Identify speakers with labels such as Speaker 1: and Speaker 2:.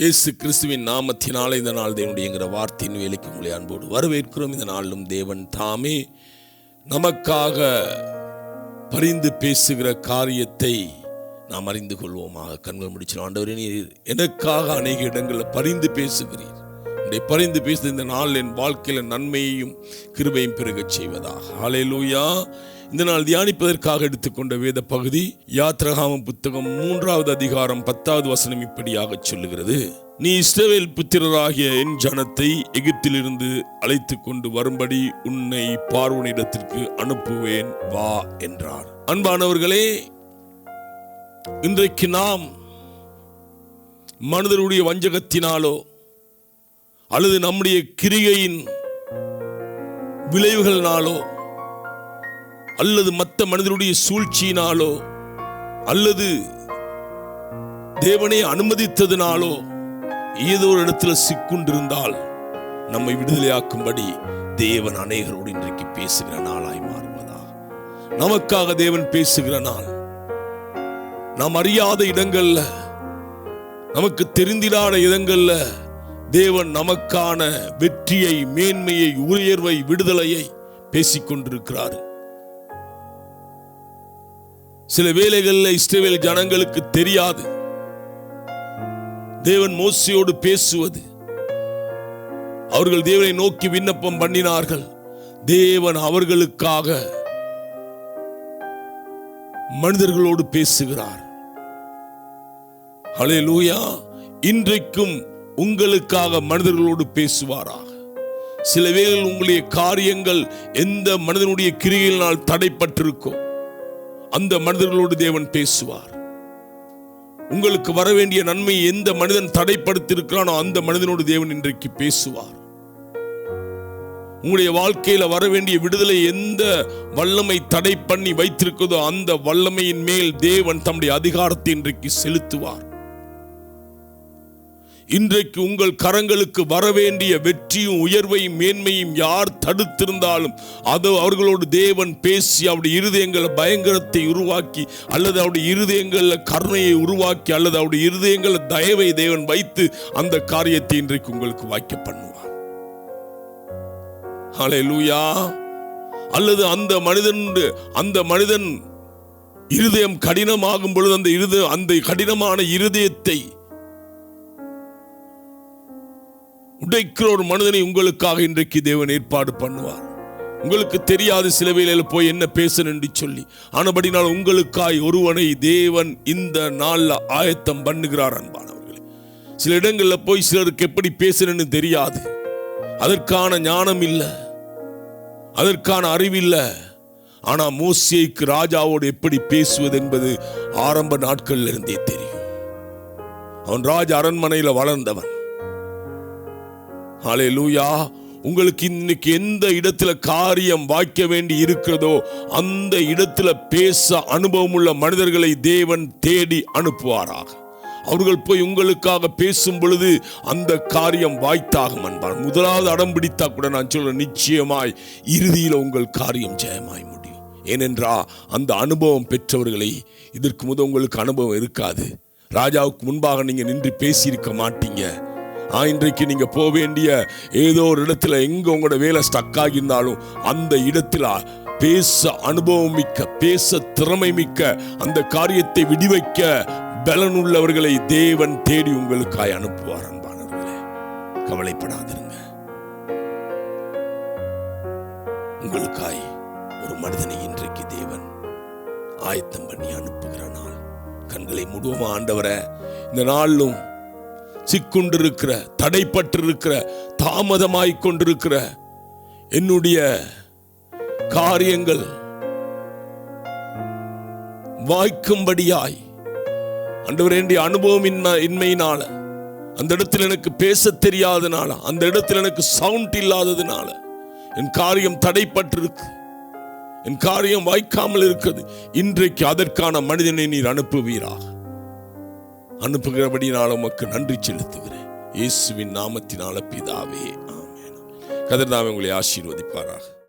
Speaker 1: இயேசு கிறிஸ்துவின் நாமத்தினால இந்த நாள் தேவனுடையங்கிற வார்த்தையின் வேலைக்கு உங்களை அன்போடு வரவேற்கிறோம். இந்த நாளிலும் தேவன் தாமே நமக்காக பரிந்து பேசுகிற காரியத்தை நாம் அறிந்து கொள்வோமாக. கண்கள் முடிச்சிடும் ஆண்டவரே நீர் எனக்காக அநேக இடங்களில் பரிந்து பேசுகிறீர். உடைய பரிந்து பேச இந்த நாள் என் வாழ்க்கையில் நன்மையையும் கிருபையும் பெருகச் செய்வதாக. ஹalleluya இந்த நாள் தியானிப்பதற்காக எடுத்துக்கொண்ட வேத பகுதி யாத்ரகாம புத்தகம் மூன்றாவது அதிகாரம் பத்தாவது வசனம் இப்படியாக சொல்லுகிறது. நீ இஸ்ரவேல் புத்திரராகிய என் ஜனத்தை எகிப்திலிருந்து அழைத்து கொண்டு வரும்படி உன்னை பார்வனிடத்திற்கு அனுப்புவேன் வா என்றார். அன்பானவர்களே இன்றைக்கு நாம் மனிதருடைய வஞ்சகத்தினாலோ அல்லது நம்முடைய கிரிகையின் விளைவுகளினாலோ அல்லது மற்ற மனிதனுடைய சூழ்ச்சியினாலோ அல்லது தேவனை அனுமதித்ததினாலோ ஏதோ ஒரு இடத்துல சிக்குண்டிருந்தால் நம்மை விடுதலையாக்கும்படி தேவன் அநேகரோடு இன்றைக்கு பேசுகிற நாளாய் மாறுவதா நமக்காக தேவன் பேசுகிற நாள். நாம் அறியாத இடங்கள்ல நமக்கு தெரிந்திடாத இடங்கள்ல தேவன் நமக்கான வெற்றியை மேன்மையை உயர்வை விடுதலையை பேசிக்கொண்டிருக்கிறார். சில வேளைகளில் இஸ்ரேல் ஜனங்களுக்கு தெரியாது. தேவன் மோசியோடு பேசுவது. அவர்கள் தேவனை நோக்கி விண்ணப்பம் பண்ணினார்கள். தேவன் அவர்களுக்காக மனிதர்களோடு பேசுகிறார். ஹalleluya. இன்றைக்கும் உங்களுக்காக மனிதர்களோடு பேசுவாராக. சில வேளையில் உங்களுடைய காரியங்கள் எந்த மனிதனுடைய கிரிகளினால் தடைப்பட்டிருக்கோ அந்த மனிதர்களோடு தேவன் பேசுவார். உங்களுக்கு வர வேண்டிய நன்மை எந்த மனிதன் தடைப்படுத்தியிருக்கிறானோ அந்த மனிதனோடு தேவன் இன்றைக்கு பேசுவார். உங்களுடைய வாழ்க்கையில வர வேண்டிய விடுதலை எந்த வல்லமை தடை பண்ணி வைத்திருக்கிறதோ அந்த வல்லமையின் மேல் தேவன் தம்முடைய அதிகாரத்தை இன்றைக்கு செலுத்துவார். இன்றைக்கு உங்கள் கரங்களுக்கு வரவேண்டிய வெற்றியும் உயர்வையும் மேன்மையும் யார் தடுத்திருந்தாலும் அது அவர்களோடு தேவன் பேசி அவருடைய இருதயங்களை பயங்கரத்தை உருவாக்கி அல்லது அவருடைய இருதயங்களில் கருணையை உருவாக்கி அல்லது அவருடைய இருதயங்களில் தயவை தேவன் வைத்து அந்த காரியத்தை இன்றைக்கு உங்களுக்கு வாய்க்க பண்ணுவார். லூயா அல்லது அந்த மனிதன் அந்த மனிதன் இருதயம் கடினமாகும் பொழுது அந்த இருத அந்த கடினமான இருதயத்தை உடைக்கிற ஒரு மனிதனை உங்களுக்காக இன்றைக்கு தேவன் ஏற்பாடு பண்ணுவார். உங்களுக்கு தெரியாது சில வேளையில் போய் என்ன பேசணும்னு சொல்லி ஆனபடினால் உங்களுக்காய் ஒருவனை தேவன் இந்த நாள்ல ஆயத்தம் பண்ணுகிறார் அன்பானவர்களே. சில இடங்களில் போய் சிலருக்கு எப்படி பேசணும்னு தெரியாது. அதற்கான ஞானம் இல்லை. அதற்கான அறிவில்லை ஆனா மோசியைக்கு ராஜாவோடு எப்படி பேசுவது என்பது ஆரம்ப நாட்களிலிருந்தே தெரியும். அவன் ராஜ அரண்மனையில் வளர்ந்தவன். ஹாலே லூயா உங்களுக்கு இன்னைக்கு எந்த இடத்துல காரியம் வாய்க்க வேண்டி இருக்கிறதோ அந்த இடத்துல பேச அனுபவம் உள்ள மனிதர்களை தேவன் தேடி அனுப்புவாராக. அவர்கள் போய் உங்களுக்காக பேசும் பொழுது அந்த காரியம் வாய்த்தாகும் அன்பான் முதலாவது அடம் பிடித்தா கூட நான் சொல்ல நிச்சயமாய் இறுதியில் உங்கள் காரியம் ஜெயமாய் முடியும். ஏனென்றா அந்த அனுபவம் பெற்றவர்களை இதற்கு முதல் உங்களுக்கு அனுபவம் இருக்காது. ராஜாவுக்கு முன்பாக நீங்கள் நின்று பேசியிருக்க மாட்டீங்க. இன்றைக்கு நீங்க போக வேண்டிய ஏதோ ஒரு இடத்துல எங்க உங்களோட வேலை ஸ்டக் ஆகியிருந்தாலும் அந்த இடத்துல பேச அனுபவம் மிக்க பேச திறமை மிக்க அந்த காரியத்தை விடிவைக்க பலனுள்ளவர்களை தேவன் தேடி உங்களுக்காய் அனுப்புவார் அன்பானவர்களே. கவலைப்படாதிருங்க. உங்களுக்காய் ஒரு மனிதனை இன்றைக்கு தேவன் ஆயத்தம் பண்ணி அனுப்புகிற நாள். கண்களை முடுவோமா ஆண்டவரை? இந்த நாளிலும் சிக்கொண்டிருக்கிற தடைப்பட்டிருக்கிற தாமதமாய் கொண்டிருக்கிற என்னுடைய காரியங்கள் வாய்க்கும்படியாய் ஆண்டவர் வேண்டிய அனுபவம் இன்மை இன்மையினால அந்த இடத்துல எனக்கு பேச தெரியாதனால அந்த இடத்துல எனக்கு சவுண்ட் இல்லாததுனால என் காரியம் தடைப்பட்டிருக்கு. என் காரியம் வாய்க்காமல் இருக்கிறது இன்றைக்கு அதற்கான மனிதனை நீர் அனுப்புவீராக. அனுப்புகிறபடினால் உமக்கு நன்றி செலுத்துகிறேன். இயேசுவின் நாமத்தினால பிதாவே ஆமென். கதிர்தாமே உங்களை ஆசீர்வதிப்பாராக.